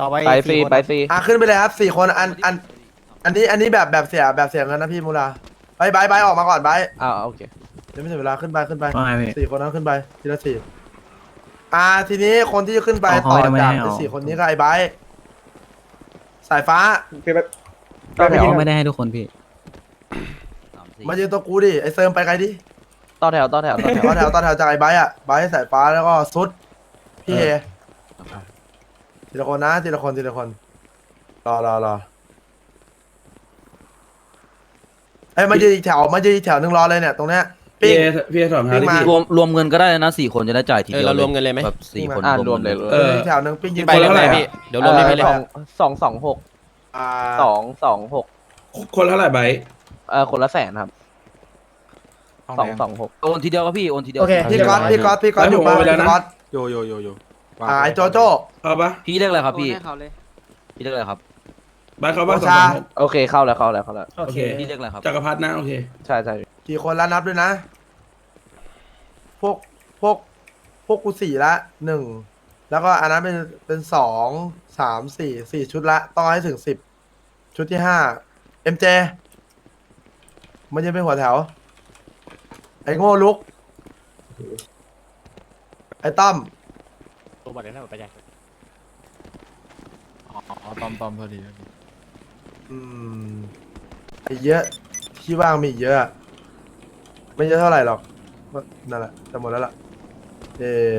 ต่อไปไปฟรีสี่คนไปฟรีอะขึ้นไปเลยครับสี่คนอันอัน อันนี้อันนี้แบบแบบเสียแบบเสียเงินนะพี่มูลาไปไปไปออกมาก่อนไปอ่าโอเคเดี๋ยวไม่ถึงเวลาขึ้นไปขึ้นไปว่าไงพี่ สี่คนนั้นขึ้นไปทีละสี่อ่าทีนี้คนที่จะขึ้นไปเอาต่อเขาไม่จากให้เอาไอ้สี่คนนี้ก็ไอ้ไบร์ทสายฟ้าก็แต่ว่าไม่ได้ให้ทุกคนพี่ มายืนตัวกูดิไอ้เซิร์มไปไกลดิ ต่อแถวต่อแถวต่อแถว ต่อแถวต่อแถวจากไอ้ไบร์ทอะไบร์ทสายฟ้าแล้วก็ซุดพี่เอ ทีละคนนะทีละคนทีละคนรอรอรอไอ้ยมายืนอีกแถวมายืนอีกแถวหนึ่งรอเลยเนี่ยตรงเนี้ยพี่ปิ้งเอพี่เอถอดรองเท้าปิ้ดิงมาพี่ รวมรวมเงินก็ได้นะสี่คนจะได้จ่ายทีเออเดียวเรารวมกันเลยไหมแบบสี่คนอ่ารวมเลยเออ อีกแถวหนึ่งปิ้งยืนไปเลยคนละไหมเท่าไหร่พี่เดี๋ยวรวมนี่ไปเลยสองสองสองหกอ่าสองสองหกคนละเท่าไหร่ไบร์ทเออคนละแสนครับสองสองหกโอนทีเดียวก็พี่โอนทีเดียวโอเคพี่ก๊อตพี่ก๊อตพี่ก๊อตอยู่ป่ะพี่ก๊อตโยโยโยโย อ่าไอ้โจโจ้เข้าปะพี่เรียกอะไรครับพี่พี่เรียกอะไรครับไบร์ทเข้าปะโอสองชาสองหกโอเคเข้าแล้วเข้าแล้วเข้าแล้วโอเคพี่เรียกอะไรครับ จักรพรรดินะโอเคใช่ใช่กี่คนแล้วนับด้วยนะ พวกพวกพวกกูสี่ละหนึ่งแล้วก็อันนั้นเป็นเป็นสองสามสี่สี่ชุดละ ต้องให้ถึงสิบชุดที่ห้าเอ็มเจมันยังเป็นหัวแถว ไอ้โง่ลุก ไอ้ตั้ม ตัวบัตรได้ไหมไปใหญ่อ๋อตอมตอมพอดีอืมไอ้เยอะ ที่ว่างมีอีกเยอะอะไม่เยอะเท่าไหร่หรอกนั่นแหละจะหมดแล้วล่ะ เออ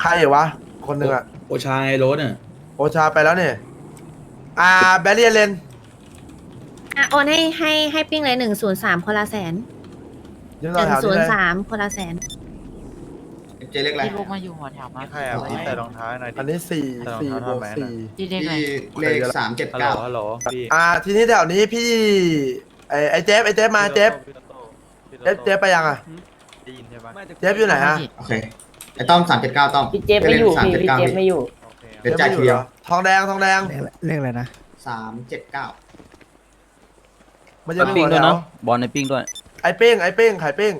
ใครวะ คนหนึ่งอะโอชาไอโรสเนี่ยโอชาไปแล้วเนี่ยอ่าแบรเรียเลนอะโอนให้ให้ให้ปิ้งเลยหนึ่งศูนย์สามคนละแสนยืนหต่อนึ่งแถวศูนี้นเลย์ยสามคนละแสน เจเล็กอะไรพี่ลูกมาอยู่หัวแถวมาใครอะพี่ใส่รองเท้าหน่อยอันนี้สี่แต่รองสี่เท้าบวกทำไมน่ะสี่พี่เด็พี่กเลขสามเจ็ดฮัลโหลเก้าฮัลโหลพี่อ่าทีนี้แถวนี้พี่ไอไอเจฟไอเจฟมาเจฟเจฟเจฟไปยังอะได้ยินใช่ปะเจฟอยู่ไหนอะโอเคไอ้ต้อมสามเจ็ดเก้าต้อมพี่เจฟไม่อยู่สามพี่เจ็ดพี่เก้าเจฟไม่อยู่โอเคเดี๋ยวจ่ายทีเดียวทองแดงทองแดงเรื่องอะไรนะสามเจ็ดเก้ามันจะเป็นปิ้งหัวด้แถวยวนะบอลในปิ้งด้วยไอเป้งไอเป้งไข่เป้ง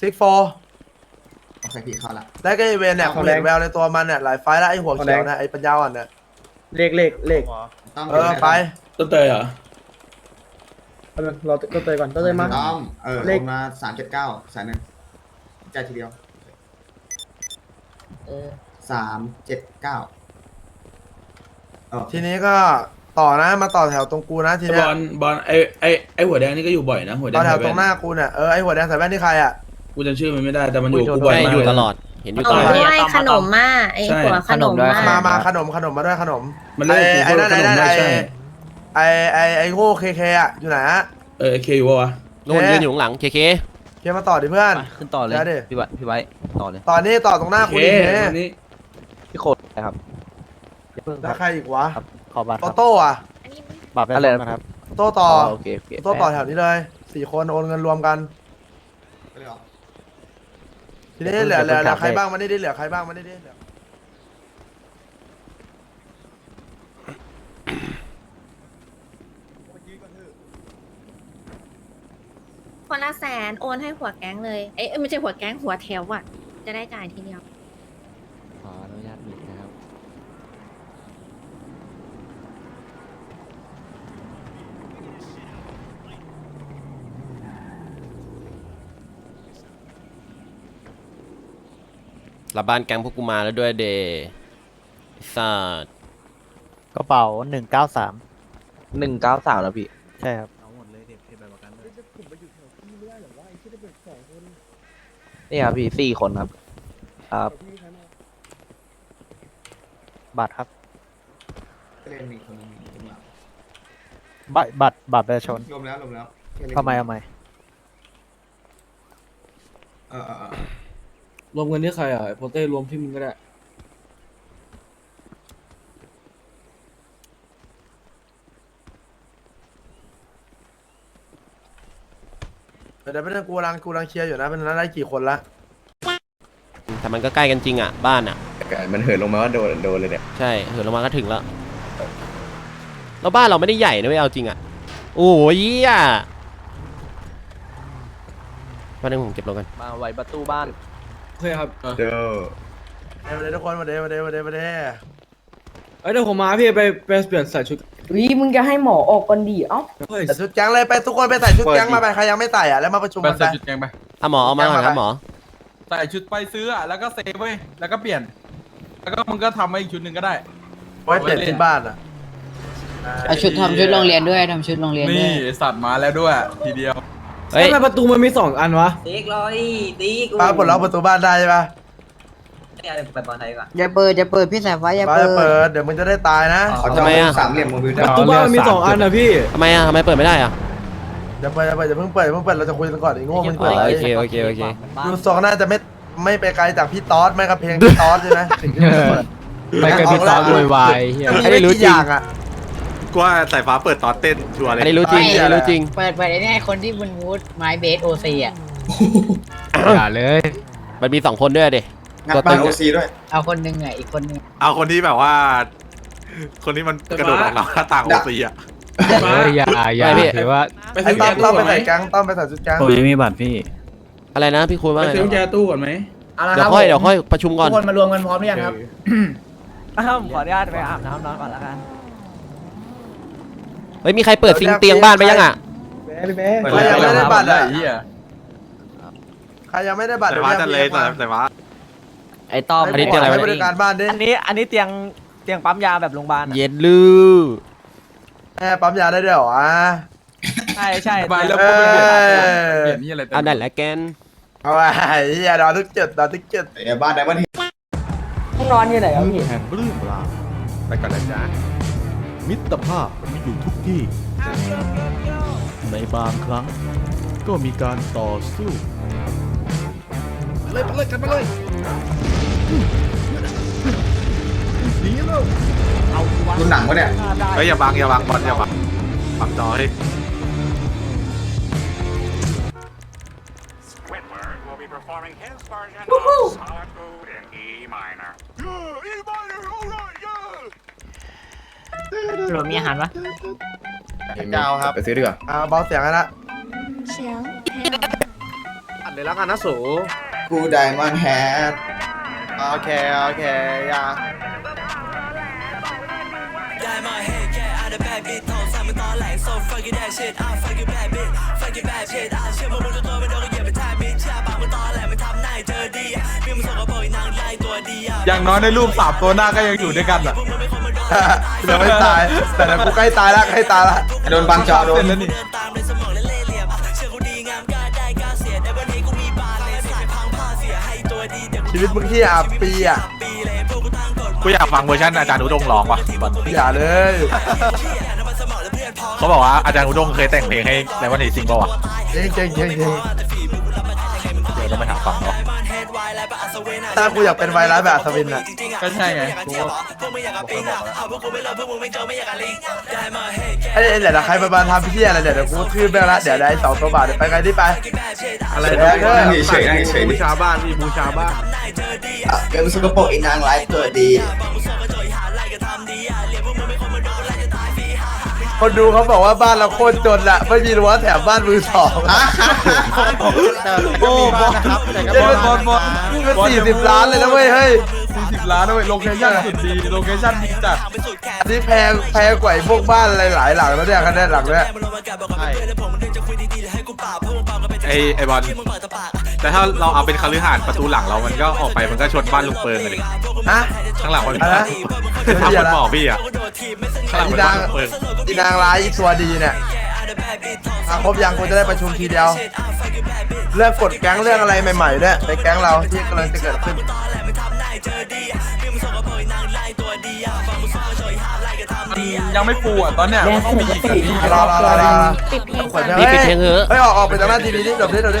ซิกโฟโอ เคพี่เข้าละได้ก็ไอเวนเนี่ยผมเห็นแววในตัวมันเนี่ยหลายไฟล์แล้วไอหัวเขียวนะไอปัญญาอ่อนเนี่ยเลขเลขเลขต้อมเออไปต้นเตยเหรอเราต้นเตยก่อนต้นเตยมาต้อมเออเลลขงมาสามเจ็ดเก้าแสนหนึ่งจ่ายทีเดียวเออสามเจ็ดเก้าโอเคทีนี้ก็ต่อนะมาต่อแถวตรงกูนะทีไอบเนี้ยอลบอลไอไอไอหัวแดงนี่ก็อยู่บ่อยนะหัวแดต่งอแถวใส่ตรแว่งหน้ากูเนี่ยเออไอหัวแดงใส่แว่นนี่ใครอะ กูจำชื่อมันไม่ได้แต่มันอยู่กูบ่อยไม่มาก อยู่เลยตลอด เห็นอยู่เอตลออดด้วยขนมมาไอ้ใช่ หัวขนมขนมด้วยมา มามาขนมขนมมาด้วยขนม มันเล่นกูไอ้ก็นั่นขไอ้นมนั่นได้ไอ้ ใช่ไอ้ไอ้ไอ้โง่เคเคอะอยู่ไหนฮะเออเคอยู่ปะวะโน่นยืนอยู่ข้างหลังเคเคเคมาต่อดิเพื่อนไปขึ้นต่อเลยได้ดิ พี่ไว้พี่ไว้ต่อเลยต่อนี่ต่อตรงหน้าโอกูเคดิเควันนี้พี่โคตรนะครับอย่าเพิ่งคแล้รัวบใครอีกวะครับขอบัตรคโตรับโต้อะอันนี้บัตรได้อะไรไหมนะครับโต้ต่อโอเคโอเคโต้ต่อแถวนี้เลยสี่คนโอนเงินรวมกัน ไปเลยเหรอ ทีนี้เหลือเหลือเหลือใครบ้างมันได้ดิเหลือใครบ้างมันได้ดิเหลือคนละแสนโอนให้หัวแก๊งเลย เอ้ยไม่ใช่หัวแก๊งหัวแถวอะ จะได้จ่ายทีเดียว ขออนุญาตบิดนะครับ รับบ้านแก๊งพวกกูมาแล้วด้วยเดสัตว์กระเป๋าหนึ่งเก้าสามหนึ่งเก้าสามแล้วพี่ ใช่ครับ เอาหมดเลยเด็กที่ไปประกันด้วยนี่ครับพี่สี่คนครับครับบัตรครับเล่นมีคนหนึงรวมแล้วบัตรบัตรบัตรประชาชนรวมแล้วรวมแล้วแค่เล่นทำไมทำไม เออเออเออ รวมเงินที่ใครอะโปเต้รวมที่มึงก็ได้ เดี๋ยวเป็นกูกำลังกูกำลังเคลียร์อยู่นะเป็นนั้นได้กี่คนละแต่มันก็ใกล้กันจริงอะ บ้านอะ มันเหินลงมาว่าโดนโดนเลยเนี่ยใช่เหินลงมาก็ถึงแล้วแล้วบ้านเราไม่ได้ใหญ่นะไม่เอาจริงอะ โอ้ยเหี้ยวันนึงผมเก็บรถกันมาไว้ประตูบ้านโอ เคครับเด้อมาเดทุกคนมาเดมาเดมาเดมาเดเอ้ยเดี๋ยวผมมาพี่ไปไปเปลี่ยนใส่ชุดวิมึงจะให้หมอออกก่อนดีเอ้าเฮ้ยใส่ชุดแก๊งเลยไปทุกคนไปใส่ชุดแก๊งมาไปใครยังไม่ใส่อะแล้วมาประชุมกันไปอะหมอเอามาก่อนครับหมอ ใส่ชุดไปซื้ออะแล้วก็เซฟเว้ยแล้วก็เปลี่ยน แล้วก็มึงก็ทำมาอีกชุดหนึ่งก็ได้ ไว้เปลี่ยนที่บ้านอะเอาชุดทำชุดโรงเรียนด้วยทำชุดโรงเรียนด้นี่วยไอ้สัตว์มาแล้วด้วย ทีเดียว เฮ้ยทำไมประตูมันมีสองอันวะติ๊กรอดิติ๊กป้าปลดล็อกประตูบ้านได้ใช่ปะไปบอลไทยก่อนอย่าเปิดอย่าเปิดพี่สายฟ้าอย่าป้าเปิจะดเปิดเดี๋ยวมึงจะได้ตายนะทำไมอะสามเหลี่ยมโมบิลประตูบ้านมันมีสองอันนะพี่ ทำไมอะทำไมเปิดไม่ได้อะเดี๋ยวเปิดเดี๋ยวเปิดอย่าเพิ่งเปิดอย่าเพิ่งเปิดเราจะคุยกันก่อนไอ้โง่มึงอ๋เปิดออะไรโอเคโอเคโอเคดูทรงน่าจะไม่ไม่ไปไกลจากพี่ตอสไม่กับเพลงพี่ตอสใช่ไหมสิ่งที่มึงเปิด ไปกับพี่ตอสโวยวายเหี้ยอันนี้รู้จริง อย่างอะ กูว่าสายฟ้าเปิดตอนเต้นชัวร์เลยอันนี้รู้จริงอันนี้รู้จริงเปิดเปิดไอ้นี่คนที่มันวูดไม้เบสโอซีอะ อย่าเลย มันมีสองคนด้วยดิงัดตัวบ้าตึนงโออะซีด้วย เอาคนหนึงอะอีกคนหนึงเอาคนที่แบบว่า คนที่มันกระโดดออกหน้าต่างโอซีอะอย่าอย่าถือว่าไปไอ้ซื้อต้อแจมตู้ต้อมก่ไปอนไหมใส่แก๊งต้อมไปใส่ชุดแก๊งผมยังมีบัตรพี่ อะไรนะพี่คุยว่าไปไงซื้อแจตู้ก่อนไหมเดี๋ยวค่อยเดี๋ยวค่อยประชุมก่อนคนมารวมกันพร้อมหรือยังครับอ้าวขออนุญาตไปอาบน้ำนอนก่อนแล้วกัน เฮ้ยมีใครเปิดซิงเตียงบ้านไปยังอะใครยังไม่ได้บัตรไอ้อะเหี้ยใครยังไม่ได้บัตรสายฟ้าจะเลยสายฟ้าไอ้ต้อมอันนี้เตียงอะไรวะให้บริการบ้านดิอันนี้อันนี้เตียงเตียงปั๊มยาแบบโรงพยาบาลอะเย็นลือแม่ปั๊มยาได้ด้วยเหรอวะใช่ใช่ไปแล้วเอ้พวกมึงเปลี่ยนยเปลี่ยนนี่อะไรเต็มอันนั้นแหละแกนเอาไว้เฮียดาวทุกจุดดาวทุกจุดไอ้บ้านไดมอนด์ห้องนอนอยู่ไหนครับพี่แห่งเรื่องราวไปก่อนนะจ๊ะ มิตรภาพมีอยู่ทุกที่ ในบางครั้งก็มีการต่อสู้ดูหนังวะเนี่ยเฮ้ยอย่าบังอย่าบังบอลอย่าบังบังจอให้ หรือมีอาหารปะเจ้าครับ ไปซื้อดีกว่าอ่าเบาเสียงกันละอัดเลยแล้วกันนะสูกูไดมอนด์แฮดโอเค โอเคยาอย่างน้อยในรูปสามตัวหน้าก็ยังอยู่ด้วยกันอะ เดี๋ยวไม่ตาย แต่เดี๋ยวกูใกล้ตายละใกล้ตายละโดนบังจอโดนเสร็จแล้วนี่ชีวิตมึงที่อาปีอะกูอยากฟังเวอร์ชันอาจารย์อุดงร้องว่ะบอลอย่าเลยเขาบอกว่าอาจารย์อุดงเคยแต่งเพลงให้ไดมอนด์เฮดซิงป่าวะเก่งเก่งเก่งเก่งเดี๋ยวต้องไปหาฟังเนาะ ถ้ากูอยากเป็นไวรัสแบบอัศวินอะก็ใช่ไงกูก็ไอ้เดี๋ยวนะใครมาบ้านทำพี่อะไรเดี๋ยวเดี๋ยวกูทื่อแม่งละเดี๋ยวได้สองตัวบาทเดี๋ยวไปไงที่ไปอะไรเดี๋ยวเดี๋ยวนั่งเฉยๆนั่งเฉยๆ บูชาบ้านพี่บูชาบ้านอะเป็นสกปรกอีนางไลฟ์ตัวดี คนดูเขาบอกว่าบ้านเราโคตรจนละไม่มีรั้วแถมบ้านมือสองโอ้บอลนะครับบอลบอลบอลนี่มันสี่สิบล้านเลยนะเว้ยเฮ้ย สี่สิบล้านด้วยโลเคชั่นสุดดีโลเคชั่นดีจัดอันนี้แพงแพงกว่าไอ้พวกบ้านอะไรหลายหลังแล้วเนี่ยคะแนนหลังเนี่ยไอไอบอลแต่ถ้าเราเอาเป็นคฤหาสน์ประตูหลังเรามันก็ออกไปมันก็ชนบ้านลุงเปิงเลยฮะข้างหลังมันอะไรนะทำมันบอกพี่อะข้างหลังอีมันนาบ้างนลุงเปิงอีนางร้ายอีตัวดีเนี่ยมาครบยังกูจะได้ประชุมทีเดียว เรื่องกดแก๊งเรื่องอะไรใหม่ๆเนี่ยในแก๊งเราที่กำลังจะเกิดขึ้น ยังไม่ปูอะตอนเนี้ยมันต้องมีอีกสักทีรอรอรอรอปิดเพลงก่อนนี่ปิดเพลงเหอะเฮ้ยออกออกไปจากหน้าทีวีนี่จบดิจบดิ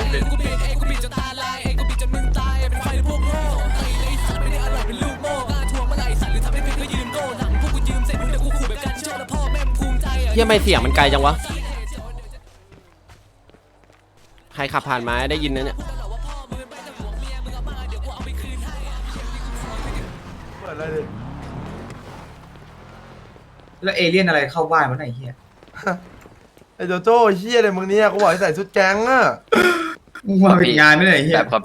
เฮียไม่เสียงมันไกลจังวะ ใครขับผ่านมาได้ยินนะเนี่ย เปิดเลยดิ แล้วเอเลี่ยนอะไรเข้าบ้านวะไหนเฮียไอ้โจโจ้เฮียอะไรมึงเนี่ยกูบอกให้ใส่ชุดแก๊งอะมึงมาเป็นงานไม่ไหนเฮียแบบครับ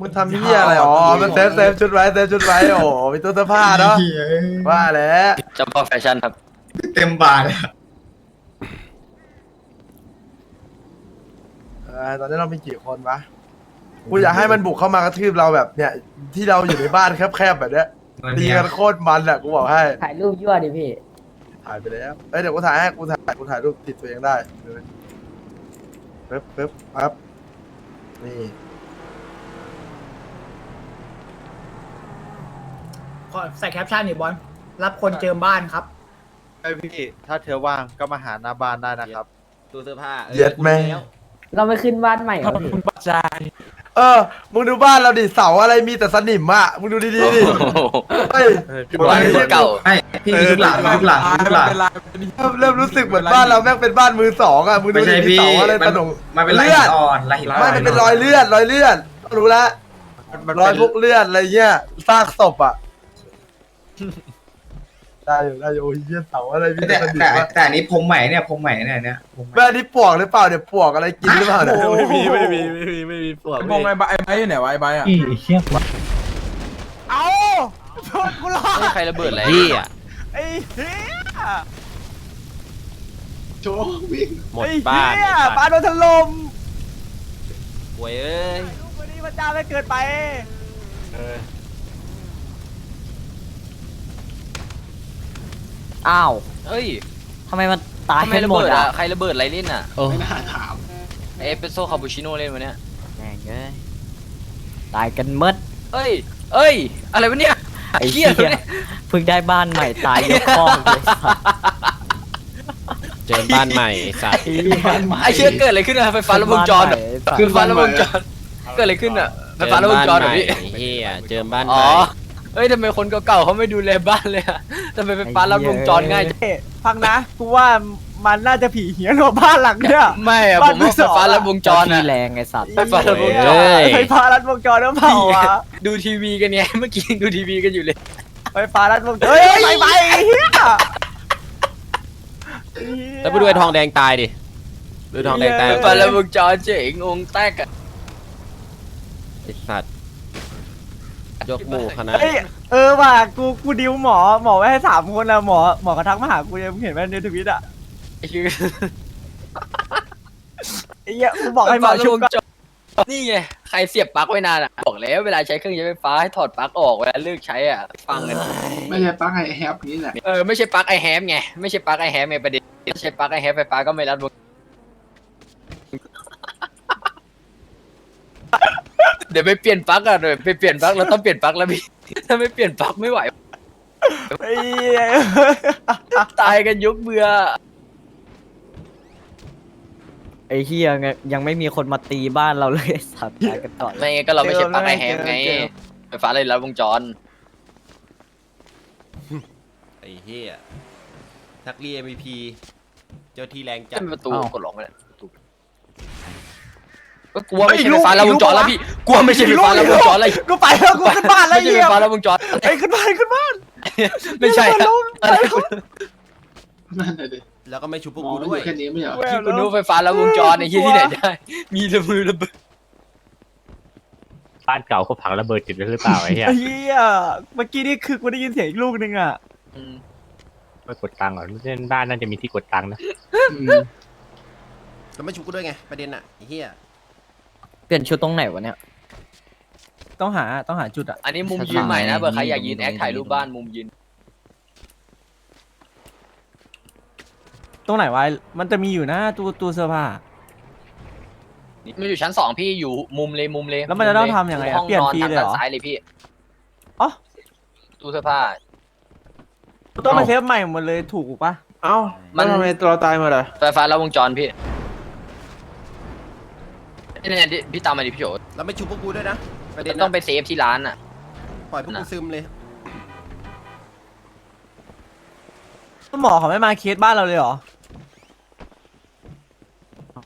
มึงทำเหี้ยอะไรอ๋อมันเซฟเซฟชุดไว้เซฟชุดไว้โอ้โหมีตู้เสื้อผ้าเนาะว่าแล้วเจ้าพ่อแฟชั่นครับ เต็มบาทเลยเออตอนนี้เรามีกี่คนวะกูอยากให้มันบุกเข้ามากระทืบเราแบบเนี่ย ที่เราอยู่ในบ้านแคบๆแบบเนี้ยตีกันโคตรมันอะกูบอกให้ถ่ายรูปยั่วดิพี่ ถ่ายไปแล้ว เอ้ยเดี๋ยวกูถ่ายให้กูถ่ายกูถ่ายรูปติดตัวเองได้เดี๋ยวนะปึ๊บปึ๊บปั๊บนี่ขอใส่แคปชั่นหน่อยบอลรับคนเจิมบ้านครับ ไอพี่ถ้าเธอว่างก็มาหาหน้าบ้านได้นะครับ ตู้เสื้อผ้าออเย็ดแม่กูรู้แล้วเราไม่ขึ้นบ้านใหม่เหรอพี่ เออ มึงดูบ้านเราดิเสาอะไรมีแต่สนิมอะ มึงดูดีๆดิ เฮ้ยบ้านคนเก่าพี่มีทุกหลังมีทุกหลังมีทุกหลัง เริ่มเริ่มรู้สึกเหมือนบ้านเราแม่งเป็นบ้านมือสองอะ มึงดูดิมีเสาอะไรตะหนงมันเป็นลายเลืหิอดนอ่อนลายหินอ่อนไม่มันเป็นรอยเลือดรอยเลือดรู้แล้วรอยพวกเลือดอะไรเงี้ยซากศพอะ ได้อยู่ได้อยู่โอ้ยเหี้ยเสาอะไรมีแต่แต่สนิมแต่อะแต่อันนี้ผมใหม่เนี่ยผมใหม่เนี่ยเนี่ยผมใหม่แม่นี่ปวกหรือเปล่าเดี๋ยวปวกอะไรกินหรือเปล่าเนี่ยไม่มีไม่มีไม่มีไม่มีปวดมองไอ้ใบไอ้ใบอยู่ไหนวะไอ้ใบอะเอาโดนกูหลอกใครระเบิดอะไรพี่อะไอ้เหี้ยหมดบ้านไอ้เหี้ยไอ้สัตว์บ้านโดนถล่มหวยเอ้ยลูกคนนี้มันจ้าไม่เกินไป อ้าวเอ้ยทำไมมันตายทำไมกันระหมดเบิดอะ อะใครระเบิดอะไรเล่นอะไม่น่าถามเอสเปรสโซ่คาปูชิโน่เล่นวะเนี่ยแม่งเอ้ยตายกันหมด เอ้ยเอ้ย อะไรวะเนี่ยไอ้เหี้เหี้ยยเพิ่งได้บ้านใหม่ตายยกคลองเลยสัสเจอบ้านใหม่ไอ้สัตว์ไอ้เหี้ยไอ้เชื่อเกิดอะไรขึ้นอะไฟฟ้าลัดวงจรอะบ้านใหม่คือไฟฟ้าลัดวงจร เกิดอะไรขึ้นอะไฟฟ้าลัดวงจรเหรอพี่เฮียเจอบ้านอ๋อ เอ้ยทำไมคนเก่าๆเขาไม่ดูแลบ้านเลยอะทำไมไฟฟ้าลัดวงจรง่ายจังเอ๊ะฟังนะกูว่ามันน่าจะผีเหี้ยนกว่าบ้านหลังเนี่ยไม่อะบ้าผนมมือว่าไฟสอง ฟ้าลัดวงจรเจ้าอะ ที่แรงไอ้สัตว์ ไฟฟ้าลัดวงจรไฟฟ้ารัดวงจรหรือเปล่าวะดูทีวีกันไงเมื่อกี้ยังดูทีวีกันอยู่เลย ไฟฟ้ารัดวงจรเฮ้ยไปไปไอ้เหี้ยแล้วไปดูไอ้ทองแดงตายดิดูทองแดงตายไฟฟ้าลัดวงจรเจ๋งงงแตกอะไอ้สัตว์ ยกหมู่คณะเฮ้ยเออว่ะกูกูดิวหมอหมอไว้ให้สามคนนะหมอหมอกระทักมาหากูยังเห็นไหมในทวิตอะไอ้คือไอ้เหี้ยกูบอกให้หมอชุบก่อน นี่ไง ใครเสียบปลั๊กไว้นานอะ บอกแล้วเวลาใช้เครื่องใช้ไฟฟ้าให้ถอดปลั๊กออกเวลาเลิกใช้อะ ฟังกัน ไม่ใช่ปังไอแฮปนี่แหละ เออ ไม่ใช่ปลั๊กไอแฮมไง ไม่ใช่ปลั๊กไอแฮมไงประเด็นไม่ใช่ปลั๊กไอแฮมไฟฟ้าก็ไม่รัดวง เดี๋ยวไปเปลี่ยนปลั๊กอะเดี๋ยวไปเปลี่ยนปลั๊กเราต้องเปลี่ยนปลั๊กแล้วพี่ถ้าไม่เปลี่ยนปลั๊กไม่ไหว ไอ้เหี้ยตายกันยกเบื่อไอ้เหี้ยไงยังไม่มีคนมาตีบ้านเราเลยไอ้สัตว์ตายกันก่อนเลยไม่งั้นก็เราไม่ใช่ปลั๊กไอแฮมไงไฟฟ้าเลยรัดวงจรไอ้เหี้ยทักเรีย MVP เจ้าที่แรงจัดประตูกดล็อกไม่ได้ประตู ก็กลัวไม่ใช่ไฟฟ้ารัดวงจรแล้วพี่กลัวไม่ใช่ไฟฟ้ารัดวงจรแล้วกูไปแล้วกูขึ้นบ้านแล้วไม่ใช่เหี้ไฟยฟ้ารัดวงจรไอ้ยขึ้นบ้านขึ้นบ้านไม่ใช่ขึ้นบ้านลงอะไรนั่นเลยแล้วก็ไม่ชุบพวกมองกูมันอด้วยยู่แค่นี้ไม่เหรอที่กูรู้ไฟฟ้ารัดวงจรไอ้เหี้ยที่ไหนได้มีระมือระเบิดบ้านเก่าเขาผังระเบิดจุดหรือเปล่าไอ้เฮียไอ้เหี้ยเมื่อกี้นี่คือกูได้ยินเสียงอีกลูกนึงอะไปกดตังค์ก่อนเล่นบ้านน่าจะมีที่กดตังค์นะแล้วไม่ชุบกูด้วยไงประเด็นอะไอ้เหี้ยเป ลี่ยนชุดตรงไหนวะเนี่ย ต้องหาต้องหาจุดอะ อันนี้มุมยืนใหม่นะเบอร์ใครอยากยืนแอคถ่ายรูปบ้านมุมยืน ตรงไหนวะ มันจะมีอยู่นะตู้ตู้เสื้อผ้า มันอยู่ชั้นสองพี่อยู่มุมเลยมุมเลยแล้วมันจะต้องทำยังไงอะห้องเปลี่ยนนอนฟรีทางเลยเหรด้าอนซ้ายเลยพี่อ๋อ ตู้เสื้อผ้า ต้องมาเซฟใหม่หมดเลยถูกปะเอ้ามันทำไมเราตายมาเลยไฟฟ้าแล้ววงจรพี่นี่ เนี่ยดิพี่ตามมาดิพี่โจเราไม่ชุบพวกกูด้วยนะประเด็นต้องไปเซฟที่ร้านอะ ปล่อยพวกกูซึมเลยหมอเขาไม่มาเคสบ้านเราเลยเหรอ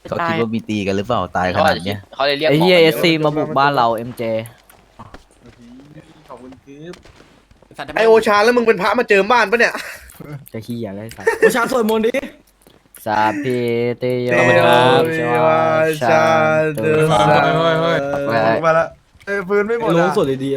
เขาคิดว่ามีตีกันหรือเปล่าตายขเขานาอาจดจะเนี้ยเขาเลยเรียกไอ้หมเหี้ยอเอมาสซีมาบุกบ้านเราเอ็มเจขอบคุณคือไอโอชาแล้วมึงเป็นพระมาเจอบ้านปะเนี่ยจะเหี้ยอะไรสัตว์ประชาสวดมนต์ดิ สาพีเตโยเตโยชวาชาตุเฮ้ยเฮ้ยเฮ้ยมาแล้วเออฟื้นไม่หมดลงอะสดเลยดี